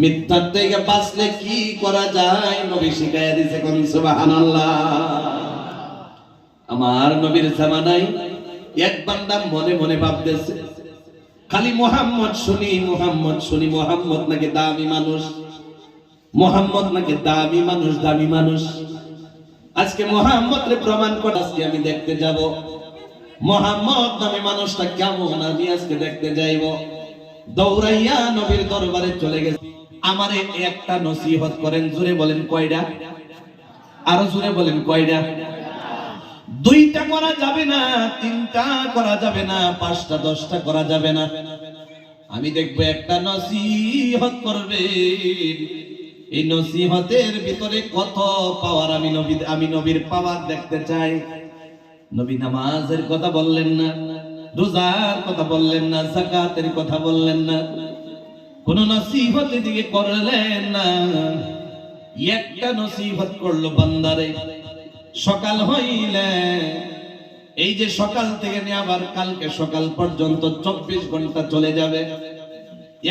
মিথ্যার থেকে বাঁচলে কি করা যায়? নবী শিখাইয়া দিছে কোন আমার নবীর মনে মনে ভাবতেছে, খালি মোহাম্মদ শুনি মোহাম্মদ শুনি, মোহাম্মদ নাকি দামি মানুষ, মোহাম্মদ নাকি দামি মানুষ দামি মানুষ। আজকে মোহাম্মদ রে প্রমাণ করে, আজকে আমি দেখতে যাব। মোহাম্মদ নামে মানুষটা কেমন? আমি আজকে দেখতে যাইব। দৌড়াইয়া নবীর দরবারে চলে গেছে। আমারে একটা নসিহত করেন, জোরে বলেন কয়টা আরও জোরে বলেন কয়টা দুইটা করা যাবে না, তিনটা করা যাবে না, পাঁচটা, দশটা করা যাবে না। আমি দেখব একটা নসিহত করবে। এই নসিহতের ভিতরে কত পাওয়ার আমি নবী আমি নবীর পাওয়ার দেখতে চাই। নবী নামাজের কথা বললেন না। রোজার কথা বললেন না, জাকাতের কথা বললেন না, কোন নসিহত দিকে করলেন না। একটা নসিহত করল বান্দারে, সকাল হইলে, এই যে সকাল থেকে নিয়ে আবার কালকে সকাল পর্যন্ত চব্বিশ ঘণ্টা চলে যাবে,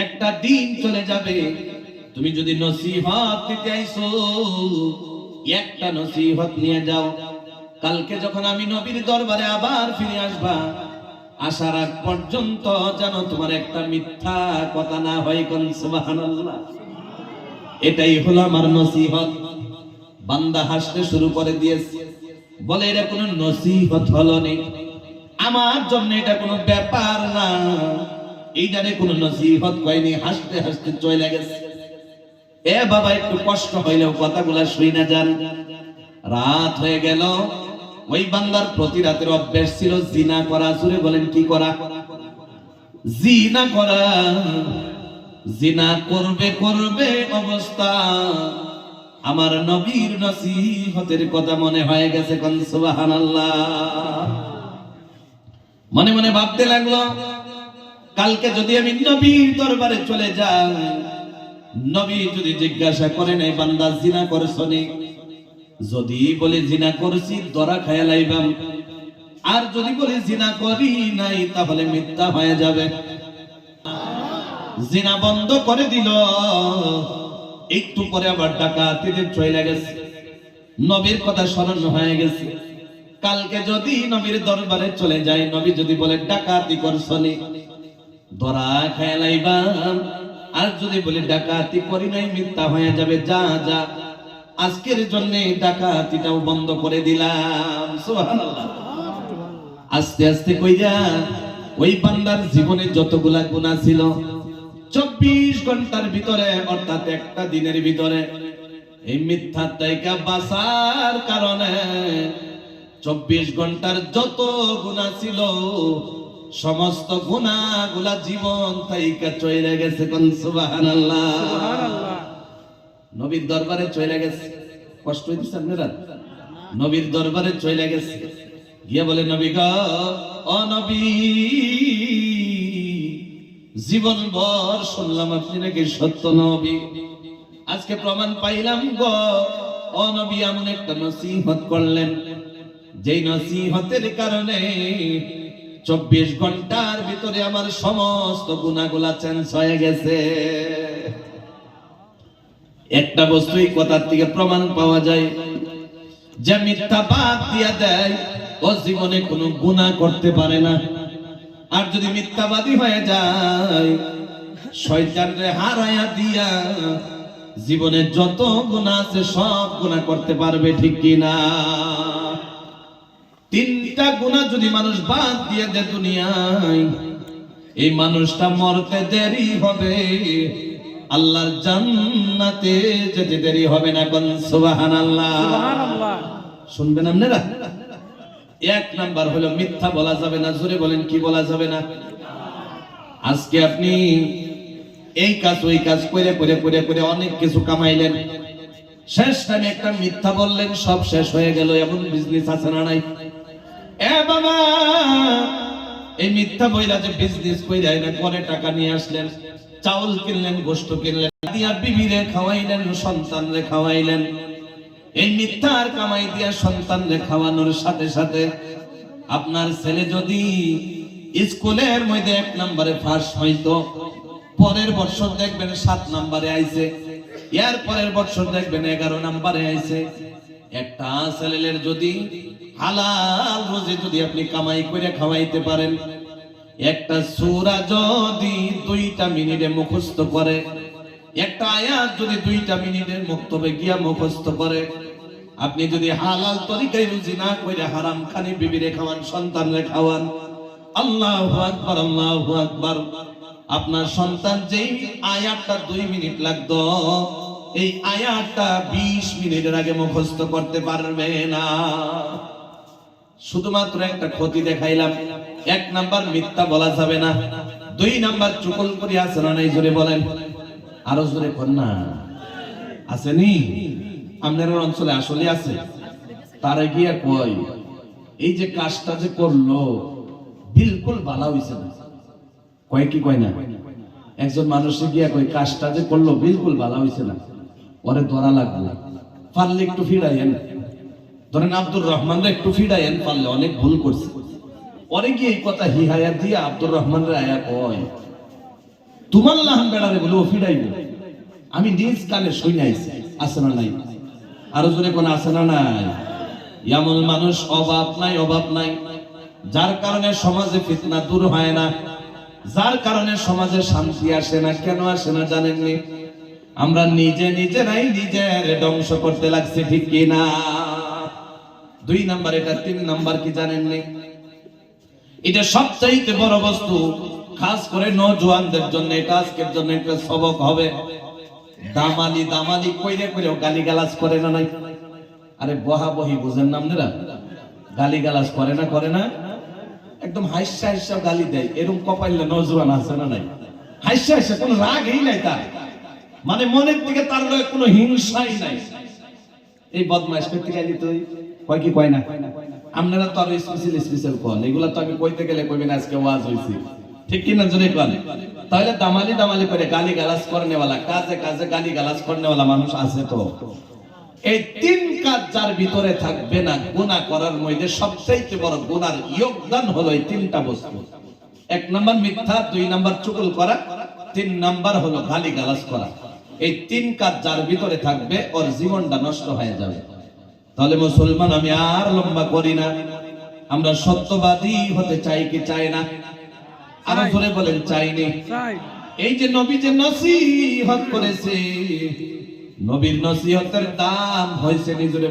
একটা দিন চলে যাবে। তুমি যদি নসিহত দিতে আইসো, একটা নসিহত নিয়ে যাও। কালকে যখন আমি নবীর দরবারে আবার ফিরে আসবা আসার আগ পর্যন্ত যেন তোমার একটা মিথ্যা কথা না হয় কোন এটাই হলো আমার নসিহত। বান্দা হাসতে শুরু করে দিয়েছে। বলে, এটা কোনো নসিহত হলো নি। আমার জন্য এটা কোনো ব্যাপার না। এইটারে কোনো নসিহত কয়নি। হাসতে হাসতে চলে গেছে। এ বাবা, একটু কষ্ট হইলেও কথাগুলা শুই না যান। রাত হয়ে গেল। ওই বান্দার প্রতি রাতের অভ্যাস ছিল জিনা করা। জুড়ে বলেন, কি করা? জিনা করা। জিনা করবে করবে অবস্থা। আমার নবীর নসিহতের কথা মনে হয়ে গেছে কোন, সুবহানাল্লাহ। মনে মনে ভাবতে লাগল, কালকে যদি আমি নবীর দরবারে চলে যাই, নবী যদি জিজ্ঞাসা করেন এই বান্দা জিনা করছনি যদি বলে জিনা করছি, দরা খায়া লাইবাম। আর যদি বলে জিনা করি নাই, তাহলে মিথ্যা হয়ে যাবে। জিনা বন্ধ করে দিল। একটু পরে আবার ডাকাতিদের চলে গেছে। নবীর কথা স্মরণ হয়ে গেছে। কালকে যদি নবীর দরবারে চলে যায় নবী যদি বলে, ডাকাতি করছনি ধরা খায় লাইবাম। আর যদি বলি, ডাকাতি করি নাই, মিথ্যা হয়ে যাবে, যা যা। আজকের জন্য ডাকাতিটাও বন্ধ করে দিলাম। আস্তে আস্তে কইরা ওই বান্দার জীবনে যতগুলা গুনাহ ছিল, চব্বিশ ঘণ্টার ভিতরে, অর্থাৎ একটা দিনের ভিতরে, এই মিথ্যা তাইকা বাঁচার কারণে চব্বিশ ঘণ্টার যত গুণা ছিল, সমস্ত গুণাগুলা জীবন তাইকা চলে গেছে কোন? সুবহানাল্লাহ। নবীর দরবারে চলে গেছে। কষ্ট হইতেছে আপনারা? নবীর দরবারে চলে গেছে। গিয়ে বলে, নবী গ, ও নবী, জীবন ভর শুনলাম আপনি নাকি সত্য নবী। আজকে প্রমাণ পাইলাম গো, ও নবী এমন একটা নসিহত করলেন। যেই নসিহতের কারণে চব্বিশ ঘণ্টার ভিতরে আমার সমস্ত গুণাগুলা চেঞ্জ হয়ে গেছে। একটা বস্তুই কথার থেকে প্রমাণ পাওয়া যায়। যে মিথ্যা বাদ দিয়া দেয়, ও জীবনে কোনো গুণা করতে পারে না। আর যদি মিথ্যাবাদী হয়ে যায় শয়তানরে হারায়া দিয়া জীবনে যত গুণা আছে, সব গুণা করতে পারবে, ঠিক কি না? তিনটা গুণা যদি মানুষ বাদ দিয়ে দেয় দুনিয়ায়, এই মানুষটা মরতে দেরি হবে। আল্লাহর জান্নাতে যেতে দেরি হবে না কোন সুবহানাল্লাহ। শুনবেন আপনারা? এক নাম্বার হলো মিথ্যা বলা যাবে না জোরে বলেন কি বলা যাবে না? আজকে আপনি এই কাজ ওই কাজ করে করে করে করে অনেক কিছু কামাইলেন। শেষ টাইমে একটা মিথ্যা বললেন সব শেষ হয়ে গেল এমন বিজনেস আছে না নাই? এ বাবা এই মিথ্যা বইলা যে বিজনেস কইরা না পরে টাকা নিয়ে আসলেন। চাউল কিনলেন গোস্ত কিনলেন, দিয়া বিবিরে খাওয়াইলেন, সন্তানরে খাওয়াইলেন। এই মিথ্যার কামাই দিয়া সন্তানরে খাওয়ানোর সাথে সাথে আপনার ছেলে যদি স্কুলের মধ্যে এক নম্বরে ফার্স্ট হইতো, পরের বছর দেখবেন সাত নাম্বারে আইছে, এর পরের বছর দেখবেন এগারো নাম্বারে আইছে। একটা ছেলের যদি হালাল রোজে যদি আপনি কামাই করে খাওয়াইতে পারেন একটা সূরা যদি দুইটা মিনিটে মুখস্থ করে, একটা আয়াত যদি দুইটা মিনিটের বক্তব্যে গিয়া মুখস্থ করে, আপনি যদি হালাল তরিকায় রুজি না করে হারাম খানি বিবিরে খাওয়ান, সন্তানরে খাওয়ান, আল্লাহু আকবার আল্লাহু আকবার, আপনার সন্তান যেই আয়াতটা দুই মিনিট লাগতো, এই আয়াতটা বিশ মিনিটের আগে মুখস্থ করতে পারবে না। শুধুমাত্র একটা ক্ষতি দেখাইলাম। এক নাম্বার মিথ্যা বলা যাবে না। দুই নাম্বার চুকল করি আছে না নাই জোরে বলেন। আরও জোরে না। আসেনি আপনার অঞ্চলে আসলে আছে। তারা গিয়া কয় এই যে কাজটা যে করল, বিলকুল ভালো হইছে না। কয় কি কয় না? একজন মানুষে গিয়া কই কাজটা যে করল, বিলকুল ভালো হইছে না। ওরে ধরা লাগল। পারলে একটু ফিরাইয়েন। ধরেন আব্দুর রহমান একটু ফিরাইয়েন পারলে অনেক ভুল করছে। গিয়ে এই কথা হিহায়া দিয়ে আব্দুর রহমান রে আয়া কয়, তোমার লাহান বেড়ারে বলে ও ফিরাইব আমি নিজ কানে শুই নাইছি আছে না নাই। আরও জোরে কোন আছে না নাই? এমন মানুষ অভাব নাই অভাব নাই। যার কারণে সমাজে ফিতনা দূর হয় না, যার কারণে সমাজে শান্তি আসে না, কেন আসে না জানেননি? আমরা নিজে নিজেরাই নিজের ধ্বংস করতে লাগছে, ঠিক কি না দুই নাম্বার এটা, তিন নাম্বার কি জানেননি এটা সবচাইতে বড় বস্তু, খাস করে নজওয়ানদের জন্য, এটা আজকের জন্য একটা সবক হবে। দামালি দামালি, কইরে কইরে গালি গালাজ করে না নাই? আরে বহা বহি, বুঝেন না আপনারা? গালি গালাজ করে না করে না? একদম হাইসা হাইসা গালি দেয় এরকম কপাইলে নজওয়ান আছে না নাই? হাইসা হাইসা, কোনো রাগই নাই তার। মানে মনের থেকে তার কোনো হিংসাই নাই। এই বদমাইশ করতে গেলি তুই কয় কি কয় না? আপনারা তো আরও স্পেশাল স্পেশাল কন। এগুলা তো আমি কইতে গেলে কইবেন আজকে ওয়াজ হইছি। ঠিক কি না জোরে কন? তাহলে দামালি দামালি করে গালি গালাজ করনেওয়ালা, কাজে কাজে গালি গালাজ করনেওয়ালা মানুষ আছে তো। এই তিন কাজ যার ভিতরে থাকবে না, গুনাহ করার মধ্যে সবচেয়ে বড় গুনার যোগদান হলো এই তিনটা বস্তু। এক নাম্বার মিথ্যা, দুই নাম্বার চুগল করা, তিন নাম্বার হলো গালি গালাজ করা। এই তিন কাজ যার ভিতরে থাকবে, ওর জীবনটা নষ্ট হয়ে যাবে। তাহলে মুসলমান আমি আর লম্বা করি না। আমরা সত্যবাদী হতে চাই কি চাই না? আরও ধরে বলেন চাইনি এই যে নবী যে নসিহত করেছে নবীর নসিহতের দাম হয়েছে নিজরে